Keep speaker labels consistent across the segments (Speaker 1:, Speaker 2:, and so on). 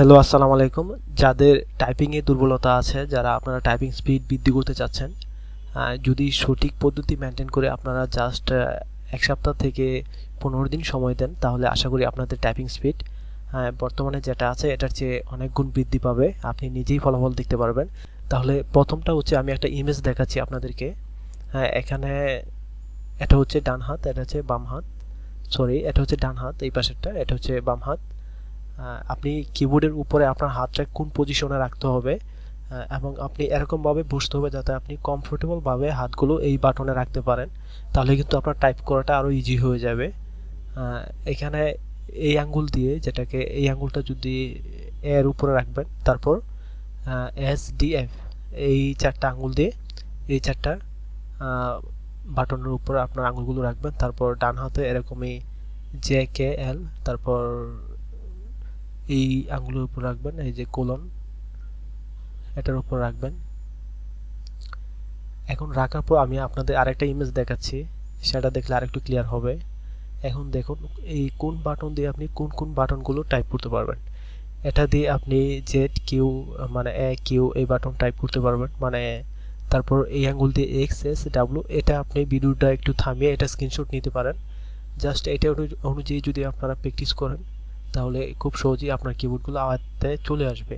Speaker 1: Hello, আসসালামু আলাইকুম। যাদের টাইপিংয়ে দুর্বলতা আছে, যারা আপনারা টাইপিং স্পিড বৃদ্ধি করতে চাচ্ছেন যদি সঠিক পদ্ধতি মেনটেন করে আপনারা জাস্ট এক সপ্তাহ থেকে পনেরো দিন সময় দেন, তাহলে আশা করি আপনাদের টাইপিং স্পিড বর্তমানে যেটা আছে, এটার চেয়ে অনেক গুণ বৃদ্ধি পাবে। আপনি নিজেই ফলাফল দেখতে পারবেন। তাহলে প্রথমটা হচ্ছে, আমি একটা ইমেজ দেখাচ্ছি আপনাদেরকে। হ্যাঁ এখানে এটা হচ্ছে ডান হাত, এটা হচ্ছে বাম হাত। সরি এটা হচ্ছে ডান হাত, এই পাশেরটা, এটা হচ্ছে বাম হাত। আপনি কিবোর্ডের উপরে আপনার হাতটা কোন পজিশনে রাখতে হবে এবং আপনি এরকমভাবে বসতে হবে যাতে আপনি কমফোর্টেবলভাবে হাতগুলো এই বাটনে রাখতে পারেন, তাহলে কিন্তু আপনার টাইপ করাটা আরও ইজি হয়ে যাবে। এখানে এই আঙ্গুল দিয়ে যেটাকে, এই আঙ্গুলটা যদি এর উপরে রাখবেন, তারপর এস ডি এফ এই চারটা আঙ্গুল দিয়ে এই চারটা বাটনের উপরে আপনার আঙ্গুলগুলো রাখবেন, তারপর ডান হাতে এরকমই জে কে এল তারপর এই আঙ্গুলের উপর রাখবেন, এই যে কোলন, এটার উপর রাখবেন। এখন রাখার পর আমি আপনাদের আরেকটা ইমেজ দেখাচ্ছি, সেটা দেখলে আরেকটু ক্লিয়ার হবে। এখন দেখুন, এই কোন বাটন দিয়ে আপনি কোন কোন বাটনগুলো টাইপ করতে পারবেন। এটা দিয়ে আপনি জেড কিউ মানে এ কিউ এই বাটন টাইপ করতে পারবেন মানে তারপর এই আঙ্গুল দিয়ে এক্স এস ডাব্লু এটা আপনি ভিডিওটা একটু থামিয়ে এটা স্ক্রিনশট নিতে পারেন। জাস্ট এটা অনু- অনুযায়ী যদি আপনারা প্র্যাকটিস করেন তাহলে খুব সহজেই আপনার কিবোর্ডগুলো আওয়াজতে চলে আসবে।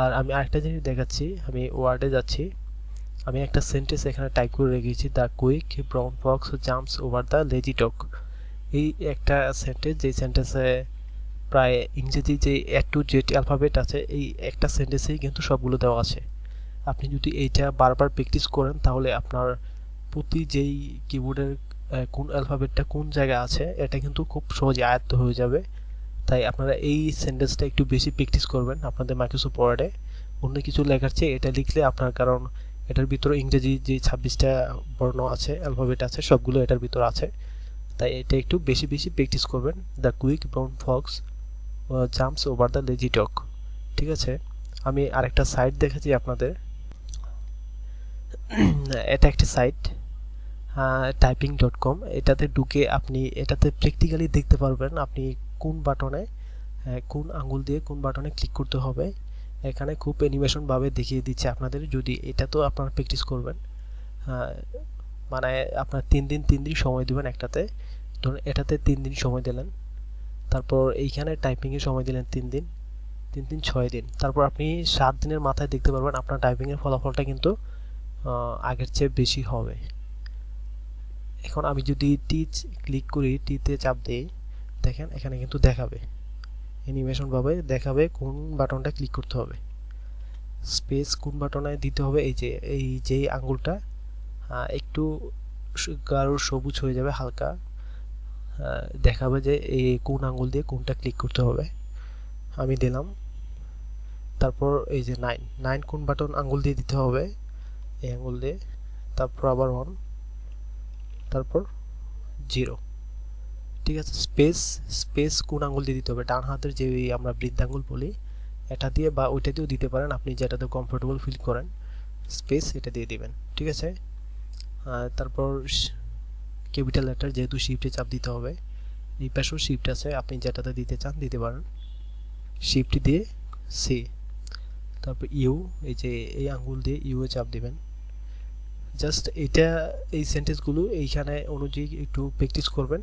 Speaker 1: আর আমি আরেকটা জিনিস দেখাচ্ছি, আমি ওয়ার্ডে যাচ্ছি। আমি একটা সেন্টেন্স এখানে টাইপ করে রেখেছি the quick brown fox jumps over the lazy dog এই একটা সেন্টেন্স যেই সেন্টেন্সে প্রায় ইংরেজি যে এ টু জেড অ্যালফাবেট আছে, এই একটা সেন্টেন্সেই কিন্তু সবগুলো দেওয়া আছে। আপনি যদি এইটা বারবার প্র্যাকটিস করেন, তাহলে আপনার প্রতি যেই কিবোর্ডের কোন অ্যালফাবেটটা কোন জায়গায় আছে, এটা কিন্তু খুব সহজে আয়ত্ত হয়ে যাবে। তাই আপনারা এই সেন্টেন্সটা একটু বেশি প্র্যাকটিস করবেন আপনাদের মাইক্রোসফট ওয়ার্ডে অন্য কিছু লেখার চেয়ে এটা লিখলে আপনার কারণ এটার ভিতরে ইংরেজি যে ছাব্বিশটা বর্ণ আছে অ্যালফাবেট আছে, সবগুলো এটার ভিতর আছে। তাই এটা একটু বেশি বেশি প্র্যাকটিস করবেন। The quick brown fox jumps over the lazy dog ঠিক আছে? আমি আরেকটা সাইট দেখেছি আপনাদের। এটা একটি সাইট টাইপিং ডট কম এটাতে ঢুকে আপনি, এটাতে প্র্যাকটিক্যালি দেখতে পারবেন আপনি কোন বাটনে কোন আঙ্গুল দিয়ে কোন বাটনে ক্লিক করতে হবে, এখানে খুব অ্যানিমেশন ভাবে দেখিয়ে দিচ্ছে আপনাদের। যদি এটা তো আপনারা প্র্যাকটিস করবেন মানে আপনার তিন দিন তিন দিন সময় দিবেন একটাতে। ধরুন এটাতে তিন দিন সময় দিলেন, তারপর এইখানে টাইপিংয়ে সময় দিলেন তিন দিন তিন দিন ছয় দিন, তারপর আপনি সাত দিনের মাথায় দেখতে পারবেন আপনার টাইপিংয়ের ফলাফলটা কিন্তু আগের চেয়ে বেশি হবে। এখন আমি যদি টিচ ক্লিক করি টিতে চাপ দিই দেখেন এখানে কিন্তু দেখাবে। অ্যানিমেশন ভাবে দেখাবে কোন বাটনটা ক্লিক করতে হবে। স্পেস কোন বাটনে দিতে হবে এই যে এই যে আঙ্গুলটা আহ, একটু গাঢ় সবুজ হয়ে যাবে হালকা। আহ, দেখাবে যে এই কোন আঙুল দিয়ে কোনটা ক্লিক করতে হবে। আমি দিলাম। তারপর এই যে নাইন নাইন কোন বাটন আঙুল দিয়ে দিতে হবে এই আঙুল দিয়ে। তারপর আবার ওয়ান তারপর জিরো ঠিক আছে স্পেস স্পেস কোন আঙুল দিয়ে দিতে হবে? ডান হাতের যে আমরা বৃদ্ধাঙ্গুল বলি, এটা দিয়ে বা ওইটা দিয়েও দিতে পারেন। আপনি যেটাতে কমফোর্টেবল ফিল করেন স্পেস এটা দিয়ে দিবেন, ঠিক আছে? তারপর ক্যাপিটাল লেটার যেহেতু শিফটে চাপ দিতে হবে, এই পাশেও শিফট আছে, আপনি যেটাতে দিতে চান দিতে পারেন। শিফট দিয়ে সি তারপর ইউ এই যে এই আঙ্গুল দিয়ে ইউ এ চাপ দিবেন। জাস্ট এটা, এই সেন্টেন্সগুলো এইখানে অনুযায়ী একটু প্র্যাকটিস করবেন।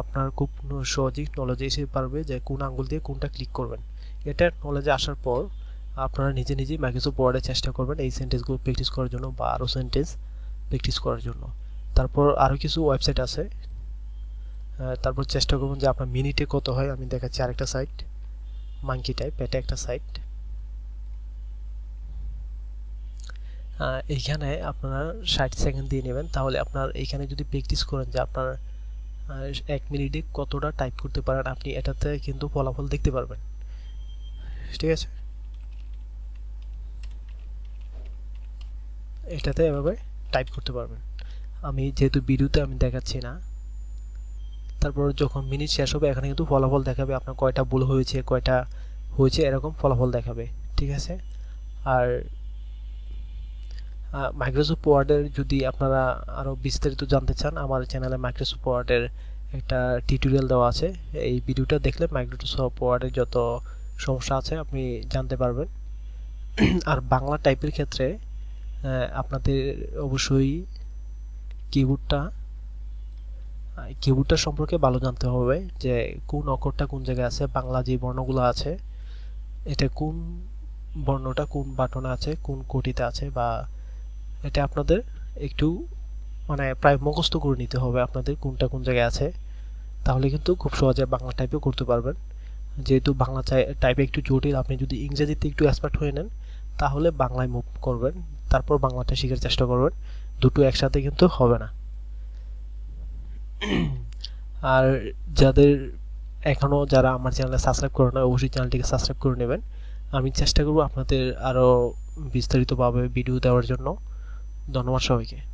Speaker 1: আপনার খুব সহজেই নলেজে এসে পারবে যে কোন আঙ্গুল দিয়ে কোনটা ক্লিক করবেন। এটা নলেজে আসার পর আপনারা নিজে নিজেই মাইক্রোসফট ওয়ার্ডে চেষ্টা করবেন এই সেন্টেন্সগুলো প্র্যাকটিস করার জন্য বা আরও সেন্টেন্স প্র্যাকটিস করার জন্য। তারপর আরও কিছু ওয়েবসাইট আছে। তারপর চেষ্টা করবেন যে আপনার মিনিটে কত হয়, আমি দেখাচ্ছি আরেকটা সাইট মাঙ্কি টাইপ এটা একটা সাইট এইখানে আপনারা ষাট সেকেন্ড দিয়ে নেবেন। তাহলে আপনার এইখানে যদি প্র্যাকটিস করেন যে আপনার এক মিনিটে কতটা টাইপ করতে পারেন আপনি এটাতে কিন্তু ফলাফল দেখতে পারবেন। ঠিক আছে? এটাতে এভাবে টাইপ করতে পারবেন। আমি যেহেতু ভিডিওতে আমি দেখাচ্ছি না, তারপর যখন মিনিট শেষ হবে, এখানে কিন্তু ফলাফল দেখাবে আপনার কয়টা ভুল হয়েছে, কয়টা হয়েছে, এরকম ফলাফল দেখাবে। ঠিক আছে? আর মাইক্রোসফট ওয়ার্ডের যদি আপনারা আরও বিস্তারিত জানতে চান, আমার চ্যানেলে মাইক্রোসফট ওয়ার্ডের একটা টিউটোরিয়াল দেওয়া আছে। এই ভিডিওটা দেখলে মাইক্রোসফট ওয়ার্ডের যত সমস্যা আছে, আপনি জানতে পারবেন। আর বাংলা টাইপের ক্ষেত্রে আপনাদের অবশ্যই কিবোর্ডটা কিবোর্ডটা সম্পর্কে ভালো জানতে হবে যে কোন অক্ষরটা কোন জায়গায় আছে, বাংলা যে বর্ণগুলো আছে, এটা কোন বর্ণটা কোন বাটনে আছে, কোন কোটিতে আছে বা এটা আপনাদের একটু মানে প্রায় মুখস্থ করে নিতে হবে আপনাদের কোনটা কোন জায়গায় আছে। তাহলে কিন্তু খুব সহজে বাংলা টাইপও করতে পারবেন। যেহেতু বাংলা টাইপে একটু জটিল, আপনি যদি ইংরেজিতে একটু এক্সপার্ট হয়ে নেন, তাহলে বাংলায় মুভ করবেন। তারপর বাংলাটা শেখার চেষ্টা করবেন। দুটো একসাথে কিন্তু হবে না। আর যাদের এখনও যারা আমার চ্যানেলে সাবস্ক্রাইব করে না অবশ্যই চ্যানেলটিকে সাবস্ক্রাইব করে নেবেন। আমি চেষ্টা করব আপনাদের আরও বিস্তারিতভাবে ভিডিও দেওয়ার জন্য। ধন্যবাদ সবাইকে।